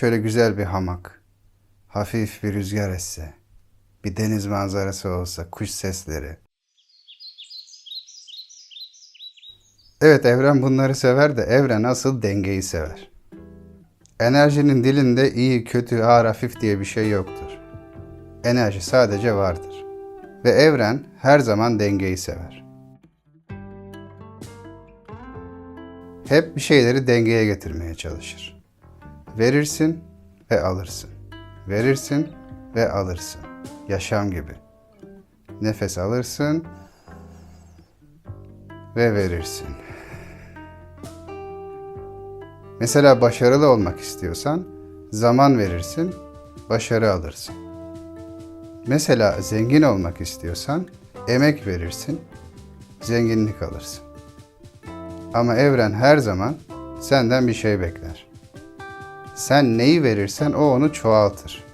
Şöyle güzel bir hamak, hafif bir rüzgar esse, bir deniz manzarası olsa, kuş sesleri. Evet evren bunları sever de evren asıl dengeyi sever. Enerjinin dilinde iyi, kötü, ağır, hafif diye bir şey yoktur. Enerji sadece vardır. Ve evren her zaman dengeyi sever. Hep bir şeyleri dengeye getirmeye çalışır. Verirsin ve alırsın. Verirsin ve alırsın. Yaşam gibi. Nefes alırsın ve verirsin. Mesela başarılı olmak istiyorsan zaman verirsin, başarı alırsın. Mesela zengin olmak istiyorsan emek verirsin, zenginlik alırsın. Ama evren her zaman senden bir şey bekler. Sen neyi verirsen o onu çoğaltır.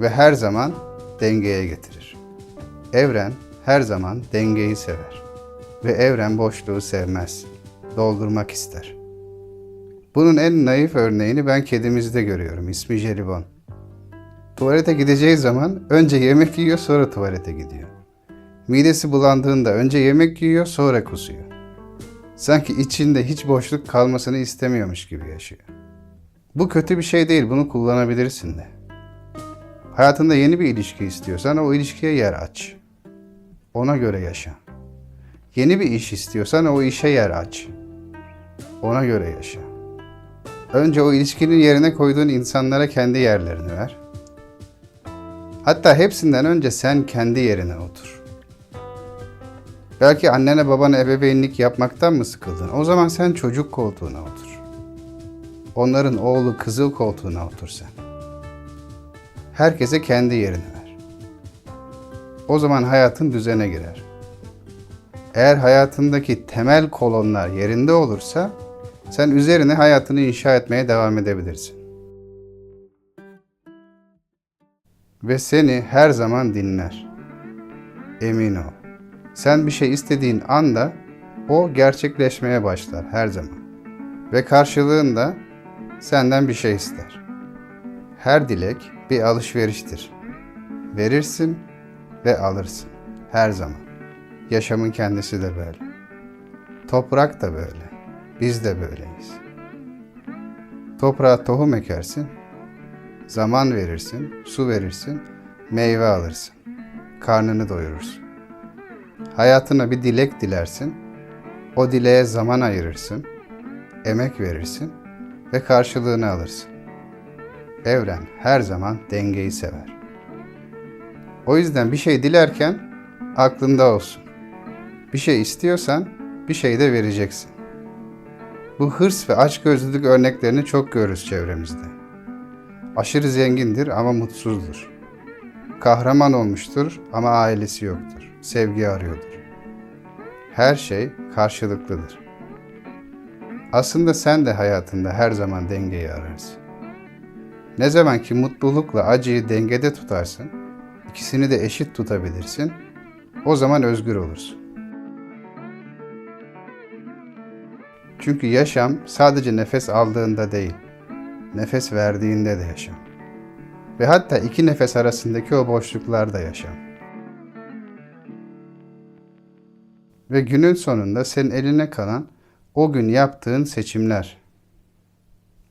Ve her zaman dengeye getirir. Evren her zaman dengeyi sever. Ve evren boşluğu sevmez. Doldurmak ister. Bunun en naif örneğini ben kedimizde görüyorum. İsmi Jelibon. Tuvalete gideceği zaman önce yemek yiyor sonra tuvalete gidiyor. Midesi bulandığında önce yemek yiyor sonra kusuyor. Sanki içinde hiç boşluk kalmasını istemiyormuş gibi yaşıyor. Bu kötü bir şey değil, bunu kullanabilirsin de. Hayatında yeni bir ilişki istiyorsan o ilişkiye yer aç. Ona göre yaşa. Yeni bir iş istiyorsan o işe yer aç. Ona göre yaşa. Önce o ilişkinin yerine koyduğun insanlara kendi yerlerini ver. Hatta hepsinden önce sen kendi yerine otur. Belki annene babana ebeveynlik yapmaktan mı sıkıldın? O zaman sen çocuk koltuğuna otur. Onların oğlu kızıl koltuğuna otur sen. Herkese kendi yerini ver. O zaman hayatın düzene girer. Eğer hayatındaki temel kolonlar yerinde olursa sen üzerine hayatını inşa etmeye devam edebilirsin. Ve seni her zaman dinler. Emin ol. Sen bir şey istediğin anda o gerçekleşmeye başlar her zaman. Ve karşılığında senden bir şey ister. Her dilek bir alışveriştir. Verirsin ve alırsın her zaman. Yaşamın kendisi de böyle. Toprak da böyle. Biz de böyleyiz. Toprağa tohum ekersin, zaman verirsin, su verirsin, meyve alırsın. Karnını doyurursun. Hayatına bir dilek dilersin, o dileğe zaman ayırırsın, emek verirsin ve karşılığını alırsın. Evren her zaman dengeyi sever. O yüzden bir şey dilerken aklında olsun. Bir şey istiyorsan bir şey de vereceksin. Bu hırs ve açgözlülük örneklerini çok görürüz çevremizde. Aşırı zengindir ama mutsuzdur. Kahraman olmuştur ama ailesi yoktur. Sevgi arıyordur. Her şey karşılıklıdır. Aslında sen de hayatında her zaman dengeyi ararsın. Ne zaman ki mutlulukla acıyı dengede tutarsın, ikisini de eşit tutabilirsin, o zaman özgür olursun. Çünkü yaşam sadece nefes aldığında değil, nefes verdiğinde de yaşam. Ve hatta iki nefes arasındaki o boşluklar da yaşam. Ve günün sonunda senin eline kalan o gün yaptığın seçimler.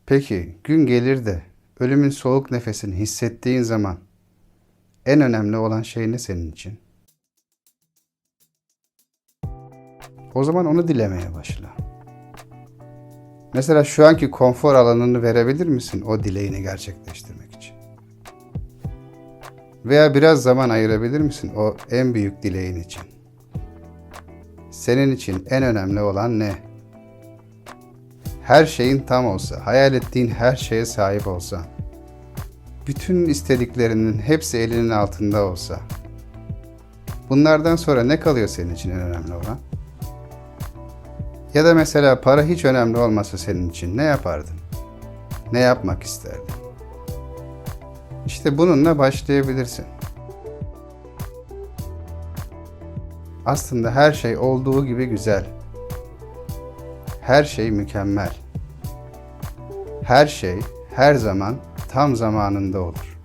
Peki gün gelir de ölümün soğuk nefesini hissettiğin zaman en önemli olan şey ne senin için? O zaman onu dilemeye başla. Mesela şu anki konfor alanını verebilir misin o dileğini gerçekleştirmek için? Veya biraz zaman ayırabilir misin o en büyük dileğin için? Senin için en önemli olan ne? Her şeyin tam olsa, hayal ettiğin her şeye sahip olsan, bütün istediklerinin hepsi elinin altında olsa, bunlardan sonra ne kalıyor senin için en önemli olan? Ya da mesela para hiç önemli olmasa senin için ne yapardın? Ne yapmak isterdin? İşte bununla başlayabilirsin. Aslında her şey olduğu gibi güzel. Her şey mükemmel. Her şey her zaman tam zamanında olur.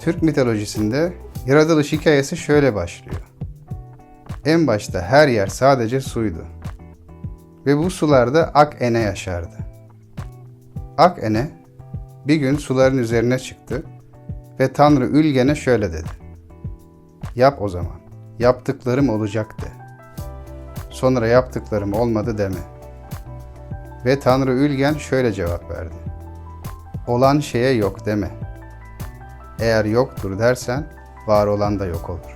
Türk mitolojisinde yaratılış hikayesi şöyle başlıyor. En başta her yer sadece suydu. Ve bu sularda ak ene yaşardı. Ak ene bir gün suların üzerine çıktı ve Tanrı Ülgen'e şöyle dedi. Yap o zaman. Yaptıklarım olacak de. Sonra yaptıklarım olmadı deme. Ve Tanrı Ülgen şöyle cevap verdi. Olan şeye yok deme. Eğer yoktur dersen var olan da yok olur.